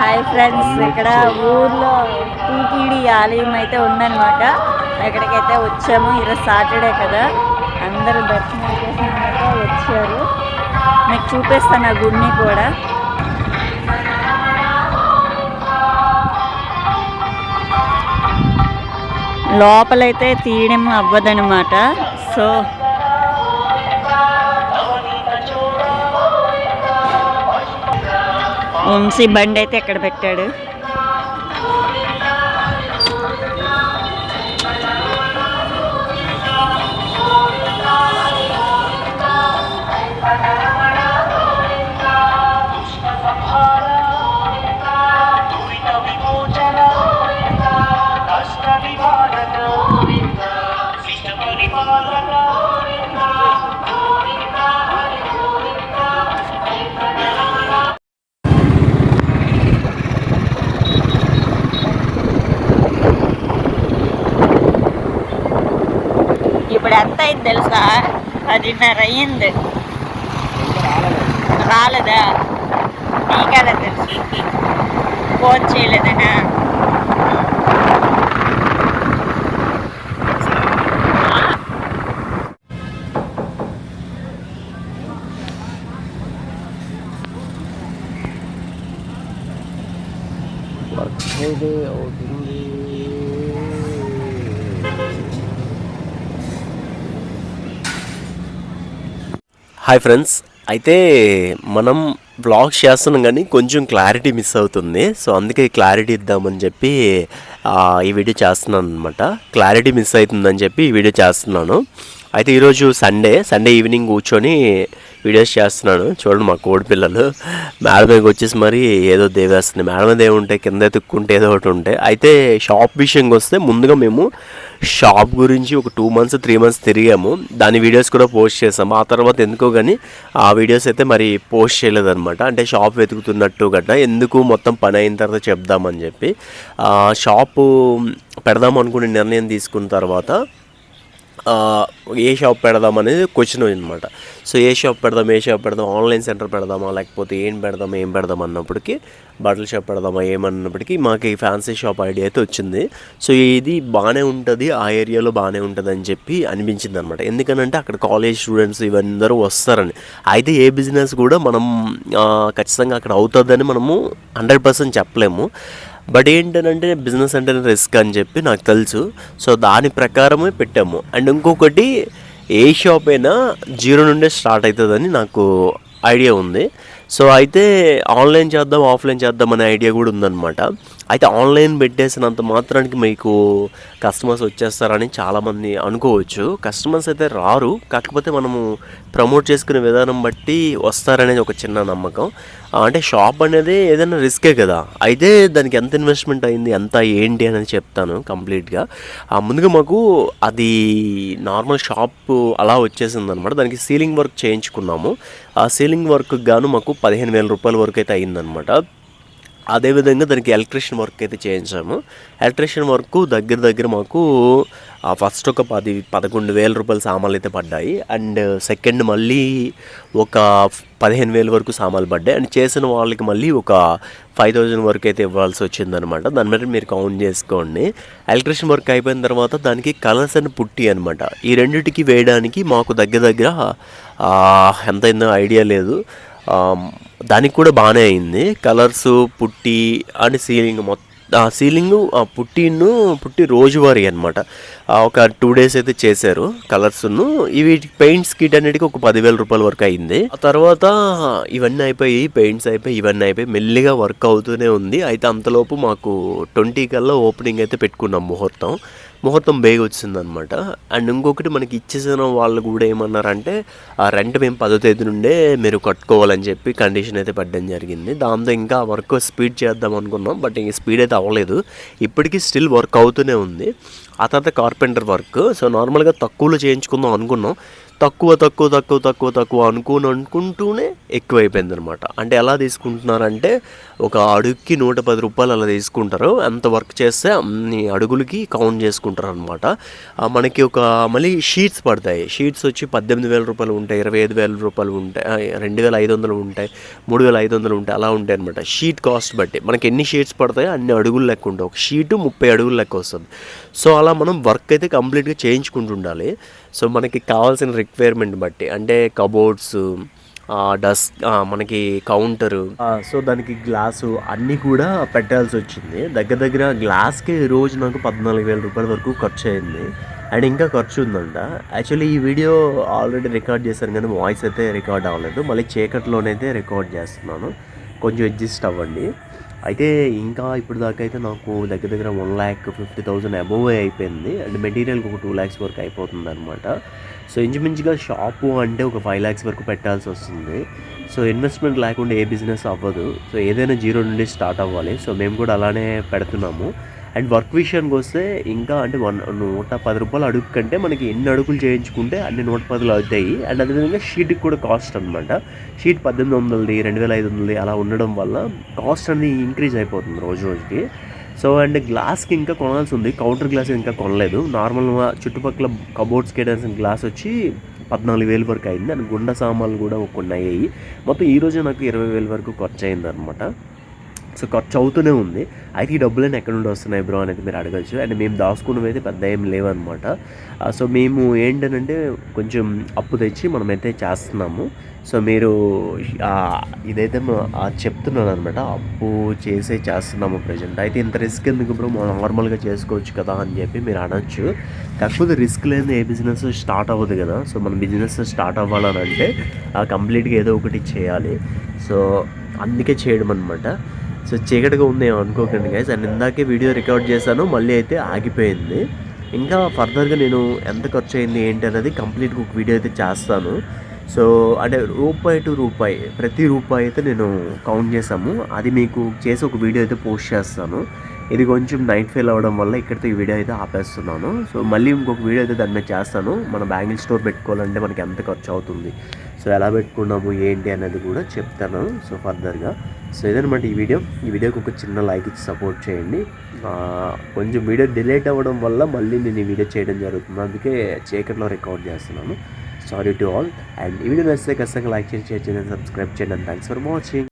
Hi friends ఇక్కడ ఊర్లో TTD ఆలయం అయితే ఉందన్నమాట. అక్కడికైతే వచ్చాము ఈరోజు సాటర్డే కదా. అందరూ దర్శనం చేసినాక వచ్చారు. మీకు చూపిస్తాను ఆ గుడిని కూడా. లోపలైతే తీయడం అవ్వదనమాట సో వంశీ బండి అయితే ఎక్కడ పెట్టాడు? ఇప్పుడు ఎంత అయింది తెలుసా? పదిన్నర అయ్యింది. రాలేదా? నీకెలా తెలుసు? ఫోన్ చేయలేదనా అయితే అవుతుంది హాయ్ ఫ్రెండ్స్ అయితే మనం బ్లాగ్ చేస్తున్నాం కానీ కొంచెం క్లారిటీ మిస్ అవుతుంది. సో అందుకే క్లారిటీ ఇద్దామని చెప్పి ఈ వీడియో చేస్తున్నాను అనమాట క్లారిటీ మిస్ అవుతుందని చెప్పి ఈ వీడియో చేస్తున్నాను. అయితే ఈరోజు సండే సండే ఈవినింగ్ కూర్చొని వీడియోస్ చేస్తున్నాను. చూడండి మా కోడి పిల్లలు. మేడ మీదకి వచ్చేసి మరి ఏదో దేవేస్తుంది. మేడ మీద ఏముంటే కింద ఎత్తుక్కుంటే ఏదో ఒకటి ఉంటాయి అయితే షాప్ విషయంకి వస్తే ముందుగా మేము షాప్ గురించి ఒక టూ మంత్స్ త్రీ మంత్స్ తిరిగాము. దాని వీడియోస్ కూడా పోస్ట్ చేసాము. ఆ తర్వాత ఎందుకో కానీ ఆ వీడియోస్ అయితే మరి పోస్ట్ చేయలేదన్నమాట. అంటే షాప్ వెతుకుతున్నట్టు గట్రా ఎందుకు మొత్తం పని అయిన తర్వాత చెప్దామని చెప్పి. షాపు పెడదాం అనుకునే నిర్ణయం తీసుకున్న తర్వాత ఏ షాప్ పెడదాం అనేది క్వశ్చన్ అనమాట సో ఏ షాప్ పెడదాం ఏ షాప్ పెడదాం ఆన్లైన్ సెంటర్ పెడదామా లేకపోతే ఏం పెడదాం ఏం పెడదాం అన్నప్పటికీ బట్టల షాప్ పెడదామా ఏమన్నప్పటికీ మాకు ఈ ఫ్యాన్సీ షాప్ ఐడియా అయితే వచ్చింది. సో ఇది బాగానే ఉంటుంది ఆ ఏరియాలో బాగానే ఉంటుంది అని చెప్పి అనిపించింది అనమాట ఎందుకనంటే అక్కడ కాలేజ్ స్టూడెంట్స్ ఇవందరూ వస్తారని. అయితే ఏ బిజినెస్ కూడా మనం ఖచ్చితంగా అక్కడ అవుతుందని మనము హండ్రెడ్ పర్సెంట్ చెప్పలేము. బట్ ఏంటంటే బిజినెస్ అంటే రిస్క్ అని చెప్పి నాకు తెలుసు. సో దాని ప్రకారమే పెట్టాము. అండ్ ఇంకొకటి ఏ షాప్ అయినా జీరో నుండే స్టార్ట్ అవుతుందని నాకు ఐడియా ఉంది. సో అయితే ఆన్లైన్ చేద్దాం ఆఫ్లైన్ చేద్దాం అనే ఐడియా కూడా ఉందన్నమాట. అయితే ఆన్లైన్ పెట్టేసినంత మాత్రానికి మీకు కస్టమర్స్ వచ్చేస్తారని చాలామంది అనుకోవచ్చు. కస్టమర్స్ అయితే రారు. కాకపోతే మనము ప్రమోట్ చేసుకునే విధానం బట్టి వస్తారనేది ఒక చిన్న నమ్మకం. అంటే షాప్ అనేది ఏదైనా రిస్కే కదా. అయితే దానికి ఎంత ఇన్వెస్ట్మెంట్ అయింది ఎంత ఏంటి అనేది చెప్తాను కంప్లీట్గా. ముందుగా మాకు అది నార్మల్ షాప్ అలా వచ్చేసింది అనమాట దానికి సీలింగ్ వర్క్ చేయించుకున్నాము. ఆ సీలింగ్ వర్క్ గాను మాకు పదిహేను వేల రూపాయల వరకు అయితే అయిందనమాట అదేవిధంగా దానికి ఎలక్ట్రిషియన్ వర్క్ అయితే చేయించాము. ఎలక్ట్రిషియన్ వర్క్ దగ్గర దగ్గర మాకు ఫస్ట్ ఒక పది పదకొండు వేల రూపాయల సామాన్లు అయితే పడ్డాయి. అండ్ సెకండ్ మళ్ళీ ఒక పదిహేను వేల వరకు సామాన్లు పడ్డాయి. అండ్ చేసిన వాళ్ళకి మళ్ళీ ఒక ఫైవ్ థౌజండ్ వరకు అయితే ఇవ్వాల్సి వచ్చిందనమాట దాని బట్టి మీరు కౌంట్ చేసుకోండి. ఎలక్ట్రిషన్ వర్క్ అయిపోయిన తర్వాత దానికి కలర్స్ అని పుట్టి అనమాట ఈ రెండింటికి వేయడానికి మాకు దగ్గర దగ్గర ఎంత అయిందో ఐడియా లేదు. దానికి కూడా బాగానే అయింది. కలర్స్ పుట్టి అండ్ సీలింగ్ మొత్తం ఆ సీలింగ్ ఆ పుట్టిను పుట్టి రోజువారీ అనమాట ఒక టూ డేస్ అయితే చేశారు కలర్స్ను. ఇవి పెయింట్స్ కిట్ అన్నిటికీ ఒక పదివేల రూపాయల వరకు అయింది. ఆ తర్వాత ఇవన్నీ అయిపోయి పెయింట్స్ అయిపోయి ఇవన్నీ అయిపోయి మెల్లిగా వర్క్ అవుతూనే ఉంది. అయితే అంతలోపు మాకు ట్వంటీ కల్లా ఓపెనింగ్ అయితే పెట్టుకున్నాం ముహూర్తం. ముహూర్తం బేగ వచ్చిందనమాట అండ్ ఇంకొకటి మనకి ఇచ్చేసిన వాళ్ళు కూడా ఏమన్నారంటే ఆ రెంట్ మేము పదో తేదీ నుండే మీరు కట్టుకోవాలని చెప్పి కండిషన్ అయితే పెట్టడం జరిగింది. దాంతో ఇంకా వర్క్ స్పీడ్ చేద్దాం అనుకున్నాం బట్ ఇంక స్పీడ్ అయితే అవ్వలేదు. ఇప్పటికీ స్టిల్ వర్క్ అవుతూనే ఉంది. ఆ తర్వాత కార్పెంటర్ వర్క్. సో నార్మల్గా తక్కువలో చేయించుకుందాం అనుకున్నాం. తక్కువ తక్కువ తక్కువ తక్కువ తక్కువ అనుకుని అనుకుంటూనే ఎక్కువైపోయింది అనమాట అంటే ఎలా తీసుకుంటున్నారంటే ఒక అడుగుకి నూట పది రూపాయలు అలా తీసుకుంటారు. ఎంత వర్క్ చేస్తే అన్ని అడుగులకి కౌంట్ చేసుకుంటారు అనమాట మనకి ఒక మళ్ళీ షీట్స్ పడతాయి. షీట్స్ వచ్చి పద్దెనిమిది వేల రూపాయలు ఉంటాయి ఇరవై ఐదు వేల రూపాయలు ఉంటాయి రెండు వేల ఐదు వందలు ఉంటాయి మూడు వేల ఐదు వందలు ఉంటాయి అలా ఉంటాయి అనమాట షీట్ కాస్ట్ బట్టి మనకి ఎన్ని షీట్స్ పడతాయో అన్ని అడుగులు లెక్క ఉంటాయి. ఒక షీటు ముప్పై అడుగులు లెక్క వస్తుంది. సో అలా మనం వర్క్ అయితే కంప్లీట్గా చేయించుకుంటుండాలి సో మనకి కావాల్సిన రిక్వైర్మెంట్ బట్టి. అంటే కబోర్డ్స్ డస్క్ మనకి కౌంటరు సో దానికి గ్లాసు అన్నీ కూడా పెట్టాల్సి వచ్చింది. దగ్గర దగ్గర గ్లాస్కి రోజు నాకు పద్నాలుగు వేల రూపాయల వరకు ఖర్చు అయింది. అండ్ ఇంకా ఖర్చు ఉందంట. యాక్చువల్లీ ఈ వీడియో ఆల్రెడీ రికార్డ్ చేశాను కానీ వాయిస్ అయితే రికార్డ్ అవ్వలేదు. మళ్ళీ చీకట్లోనైతే రికార్డ్ చేస్తున్నాను. కొంచెం అడ్జస్ట్ అవ్వండి. అయితే ఇంకా ఇప్పుడు దాకా అయితే నాకు దగ్గర దగ్గర one lakh fifty thousand above అయిపోయింది. అండ్ మెటీరియల్కి ఒక టూ ల్యాక్స్ వరకు అయిపోతుంది అనమాట సో ఇంచుమించుగా షాపు అంటే ఒక ఫైవ్ ల్యాక్స్ వరకు పెట్టాల్సి వస్తుంది. సో ఇన్వెస్ట్మెంట్ లేకుండా ఏ బిజినెస్ అవ్వదు. సో ఏదైనా జీరో నుండి స్టార్ట్ అవ్వాలి. సో మేము కూడా అలానే పెడుతున్నాము. అండ్ వర్క్ విషయానికి వస్తే ఇంకా అంటే వన్ నూట పది రూపాయలు అడుగు కంటే మనకి ఎన్ని అడుగులు చేయించుకుంటే అన్ని నూట పదులు అవుతాయి. అండ్ అదేవిధంగా షీట్కి కూడా కాస్ట్ అనమాట షీట్ పద్దెనిమిది వందలది రెండు వేల ఐదు వందలది అలా ఉండడం వల్ల కాస్ట్ అనేది ఇంక్రీజ్ అయిపోతుంది రోజు రోజుకి. సో అండ్ గ్లాస్కి ఇంకా కొనాల్సి ఉంది. కౌంటర్ గ్లాస్ ఇంకా కొనలేదు. నార్మల్గా చుట్టుపక్కల కబోర్డ్స్కి కేటాల్సిన గ్లాస్ వచ్చి పద్నాలుగు వేలు వరకు అయింది. అండ్ గుండె సామాన్లు కూడా కొన్ని అయ్యాయి. మొత్తం ఈరోజు నాకు ఇరవై వేల వరకు ఖర్చు అయింది అనమాట సో ఖర్చు అవుతూనే ఉంది. అయితే ఈ డబ్బులన్నీ ఎక్కడ నుండి వస్తున్నాయి బ్రో అనేది మీరు అడగచ్చు. అండ్ మేము దాచుకున్నవి అయితే పెద్ద ఏం లేవన్నమాట. సో మేము ఏంటంటే కొంచెం అప్పు తెచ్చి మనమైతే చేస్తున్నాము. సో మీరు ఇదైతే చెప్తున్నాను అనమాట అప్పు చేసే చేస్తున్నాము ప్రజెంట్. అయితే ఇంత రిస్క్ ఎందుకు బ్రో? మనం నార్మల్గా చేసుకోవచ్చు కదా అని చెప్పి మీరు అనొచ్చు. కాకపోతే రిస్క్ లేని ఏ బిజినెస్ స్టార్ట్ అవ్వదు కదా. సో మన బిజినెస్ స్టార్ట్ అవ్వాలని అంటే కంప్లీట్గా ఏదో ఒకటి చేయాలి. సో అందుకే చేయడం అనమాట సో చీకటిగా ఉంది అనుకోకండి గైస్ అండ్ ఇందాకే వీడియో రికార్డ్ చేశాను మళ్ళీ అయితే ఆగిపోయింది. ఇంకా ఫర్దర్గా నేను ఎంత ఖర్చు అయింది ఏంటి అనేది కంప్లీట్గా ఒక వీడియో అయితే చేస్తాను. సో అంటే రూపాయి టు రూపాయి ప్రతి రూపాయి అయితే నేను కౌంట్ చేసాము అది మీకు చేసి ఒక వీడియో అయితే పోస్ట్ చేస్తాను. ఇది కొంచెం నైట్ ఫెయిల్ అవ్వడం వల్ల ఇక్కడితో ఈ వీడియో అయితే ఆపేస్తున్నాను. సో మళ్ళీ ఇంకొక వీడియో అయితే దాని మీద చేస్తాను. మన బ్యాంగిల్ స్టోర్ పెట్టుకోవాలంటే మనకి ఎంత ఖర్చు అవుతుంది? సో ఎలా పెట్టుకున్నాము ఏంటి అనేది కూడా చెప్తాను. సో ఫర్దర్గా సో ఇదనమాట ఈ వీడియో. ఈ వీడియోకి ఒక చిన్న లైక్ ఇచ్చి సపోర్ట్ చేయండి. కొంచెం వీడియో డిలేట్ అవ్వడం వల్ల మళ్ళీ నేను ఈ వీడియో చేయడం జరుగుతుంది. అందుకే చీకట్లో రికార్డ్ చేస్తున్నాను. సారీ టు ఆల్ అండ్ ఈ వీడియో నచ్చితే ఖచ్చితంగా లైక్ చేయండి షేర్ చేయండి సబ్స్క్రైబ్ చేయండి. Thanks for watching